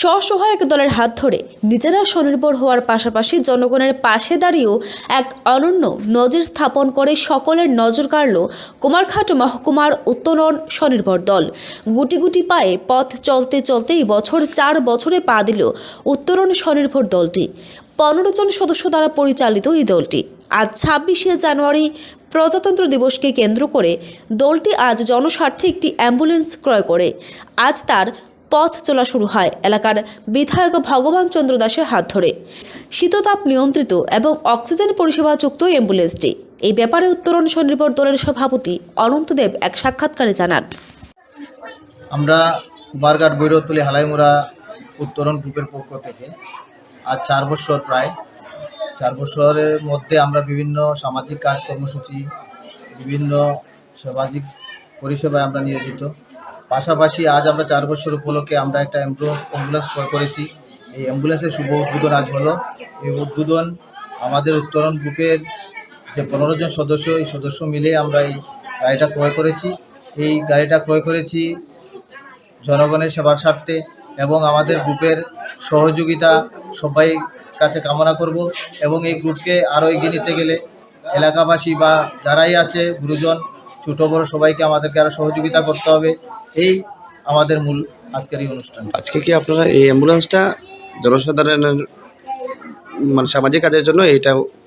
স্বসহায়ক দলের হাত ধরে নিজেরা স্বনির্ভর হওয়ার পাশাপাশি জনগণের পাশে দাঁড়িয়েও এক অনন্য নজির স্থাপন করে সকলের নজর কাড়ল কুমারঘাট মহকুমার উত্তরণ স্বনির্ভর দল। গুটি গুটি পায়ে পথ চলতে চলতে বছর চার বছরে পা দিল উত্তরণ স্বনির্ভর দলটি। পনেরো জন সদস্য দ্বারা পরিচালিত এই দলটি। আজ ছাব্বিশে জানুয়ারি প্রজাতন্ত্র দিবসকে কেন্দ্র করে দলটি আজ জনস্বার্থে একটি অ্যাম্বুলেন্স ক্রয় করে। আজ তার পথ চলা শুরু হয় এলাকার বিধায়ক ভগবান চন্দ্র দাসের হাত ধরে। শীততাপ নিয়ন্ত্রিত এবং অক্সিজেন পরিষেবাযুক্ত অ্যাম্বুলেন্সটি। এই ব্যাপারে উত্তরণ স্বনির্ভর দলের সভাপতি অনন্তদেব এক সাক্ষাৎকারে জানান। আমরা কুমারঘাট বৈরতুলি হালাইমুড়া উত্তরণ গ্রুপের পক্ষ থেকে আজ চার বছর প্রায়, চার বছরের মধ্যে আমরা বিভিন্ন সামাজিক কাজ কর্মসূচি বিভিন্ন সামাজিক পরিষেবায় আমরা নিয়োজিত। পাশাপাশি আজ আমরা চার বছর উপলক্ষে আমরা একটা অ্যাম্বুলেন্স অ্যাম্বুলেন্স ক্রয় করেছি। এই অ্যাম্বুলেন্সের শুভ উদ্বোধন আজ হলো। এই উদ্বোধন আমাদের উত্তরণ গ্রুপের যে পনেরো জন সদস্য, এই সদস্য মিলে আমরা এই গাড়িটা ক্রয় করেছি। এই গাড়িটা ক্রয় করেছি জনগণের সেবার স্বার্থে এবং আমাদের গ্রুপের সহযোগিতা সবাই কাছে কামনা করব এবং এই গ্রুপকে আরও এগিয়ে নিতে গেলে এলাকাবাসী বা যারাই আছে গুরুজন, ছোটো বড় সবাইকে আমাদেরকে আরও সহযোগিতা করতে হবে। এই আমাদের মূল আজকের এই অনুষ্ঠান। আজকে কি আপনারা এই অ্যাম্বুলেন্সটা জনসাধারণের মানে সামাজিক কাজের জন্য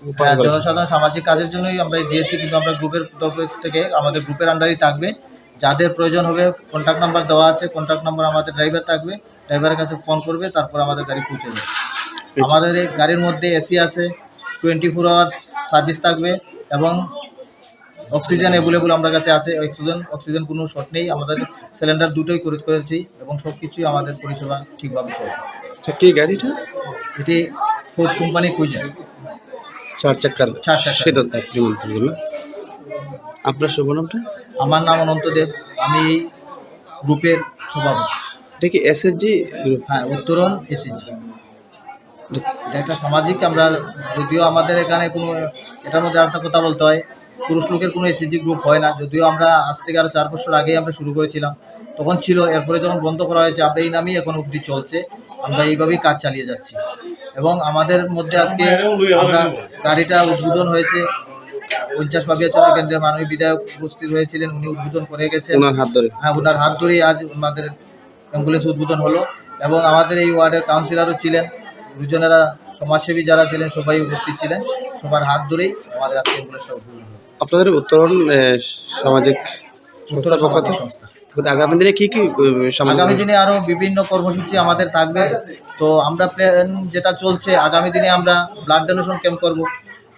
উপহার হ্যাঁ? জনসাধারণ সামাজিক কাজের জন্যই আমরা দিয়েছি কিন্তু আমরা গ্রুপের তরফ থেকে আমাদের গ্রুপের আন্ডারই থাকবে। যাদের প্রয়োজন হবে কন্ট্যাক্ট নাম্বার দেওয়া আছে কন্ট্যাক্ট নাম্বার আমাদের ড্রাইভার থাকবে ড্রাইভারের কাছে ফোন করবে তারপর আমাদের গাড়ি পৌঁছে যাবে আমাদের গাড়ির মধ্যে এসি আছে টোয়েন্টি ফোর আওয়ার্স সার্ভিস থাকবে এবং অক্সিজেন অ্যাভেলেবল আমার কাছে আছে অক্সিজেন অক্সিজেন কোনো শর্ট নেই আমাদের সিলিন্ডার দুটোই করে করেছি এবং সব কিছুই আমাদের পরিষেবা ঠিকভাবে চলে আচ্ছা কি গাড়িটা? এটি ফোর্স কোম্পানি কুইজা চার চাকার চার চাকার। শীততাপ নিমন্ত্রণ আপনার শুভ নামটা? আমার নাম অনন্ত দেব আমি এই গ্রুপের সভাপতি। এটা কি এসএসজি গ্রুপ হ্যাঁ উত্তরণ এসেছি এটা একটা সামাজিক আমরা যদিও আমাদের এখানে কোনো এটার মধ্যে একটা কথা বলতে হয় পুরুষ লোকের কোনো এসএসজি গ্রুপ হয় না। যদিও আমরা আজ থেকে আরও চার বছর আগেই আমরা শুরু করেছিলাম। তখন ছিল এরপরে যখন বন্ধ করা হয়েছে আমরা এই নামেই এখন অবধি চলছে। আমরা এইভাবেই কাজ চালিয়ে যাচ্ছি। এবং আমাদের মধ্যে আজকে আমরা গাড়িটা উদ্বোধন হয়েছে। পঞ্চাশ পাবিয়াচনা কেন্দ্রের মাননীয় বিধায়ক উপস্থিত হয়েছিলেন উনি উদ্বোধন করে গেছেন। ওনার হাত ধরে। হ্যাঁ ওনার হাত ধরেই আজ আমাদের অ্যাম্বুলেন্স উদ্বোধন হলো। এবং আমাদের এই ওয়ার্ডের কাউন্সিলরও ছিলেন। দুজনেরা সমাজসেবী যারা ছিলেন সবাই উপস্থিত ছিলেন। সবার হাত ধরেই আমাদের আজকে আপনাদের উত্তরণ সামাজিক সংস্থার পক্ষ থেকে? আগামী দিনে কি কি আগামী দিনে আরও বিভিন্ন কর্মসূচি আমাদের থাকবে। তো আমরা প্ল্যান যেটা চলছে আগামী দিনে আমরা ব্লাড ডোনেশন ক্যাম্প করব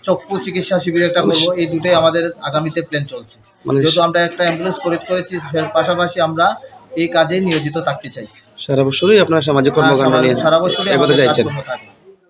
চক্ষু চিকিৎসা শিবির একটা করব এই দুটোই আমাদের আগামীতে প্ল্যান চলছে। মানে যেহেতু আমরা একটা অ্যাম্বুলেন্স করে করেছি পাশাপাশি আমরা এই কাজে নিয়োজিত থাকতে চাই। সারা বছরই আপনার সামাজিক কর্মকাণ্ড নিয়ে সারা বছরই আমাদের থাকে।